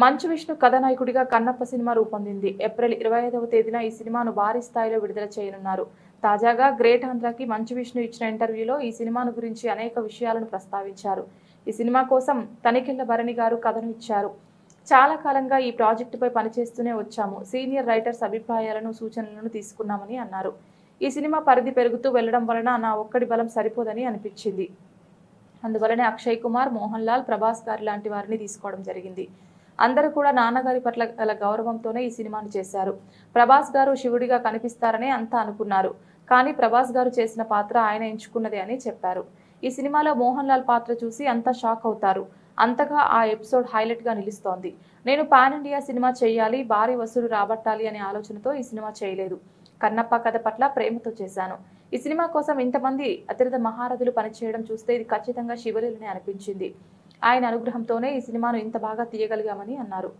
మంచు విష్ణు కథానాయకుడిగా కన్నప్ప సినిమా రూపొందింది. ఏప్రిల్ ఇరవై ఐదవ తేదీన ఈ సినిమాను భారీ స్థాయిలో విడుదల చేయనున్నారు. తాజాగా గ్రేట్ ఆంధ్రాకి మంచు విష్ణు ఇచ్చిన ఇంటర్వ్యూలో ఈ సినిమాను గురించి అనేక విషయాలను ప్రస్తావించారు. ఈ సినిమా కోసం తనిఖీళ్ళ భరణి గారు కథను ఇచ్చారు. చాలా కాలంగా ఈ ప్రాజెక్టుపై పనిచేస్తూనే వచ్చాము. సీనియర్ రైటర్స్ అభిప్రాయాలను సూచనలను తీసుకున్నామని అన్నారు. ఈ సినిమా పరిధి పెరుగుతూ వెళ్ళడం వలన నా ఒక్కడి బలం సరిపోదని అనిపించింది. అందువలనే అక్షయ్ కుమార్ మోహన్ లాల్ ప్రభాస్ గారి లాంటి వారిని తీసుకోవడం జరిగింది. అందరూ కూడా నాన్నగారి పట్ల గల గౌరవంతోనే ఈ సినిమాను చేశారు. ప్రభాస్ గారు శివుడిగా కనిపిస్తారని అంతా అనుకున్నారు. కానీ ప్రభాస్ గారు చేసిన పాత్ర ఆయన ఎంచుకున్నదే అని చెప్పారు. ఈ సినిమాలో మోహన్ లాల్ పాత్ర చూసి అంతా షాక్ అవుతారు. అంతగా ఆ ఎపిసోడ్ హైలైట్గా నిలుస్తోంది. నేను పాన్ ఇండియా సినిమా చేయాలి భారీ వసూలు రాబట్టాలి అనే ఆలోచనతో ఈ సినిమా చేయలేదు. కన్నప్ప కథ పట్ల ప్రేమతో చేశాను. ఈ సినిమా కోసం ఇంతమంది అతిరథ మహారథులు పనిచేయడం చూస్తే ఇది ఖచ్చితంగా శివలీలనే అనిపించింది. ఆయన అనుగ్రహంతోనే ఈ సినిమాను ఇంత బాగా తీయగలిగామని అన్నారు.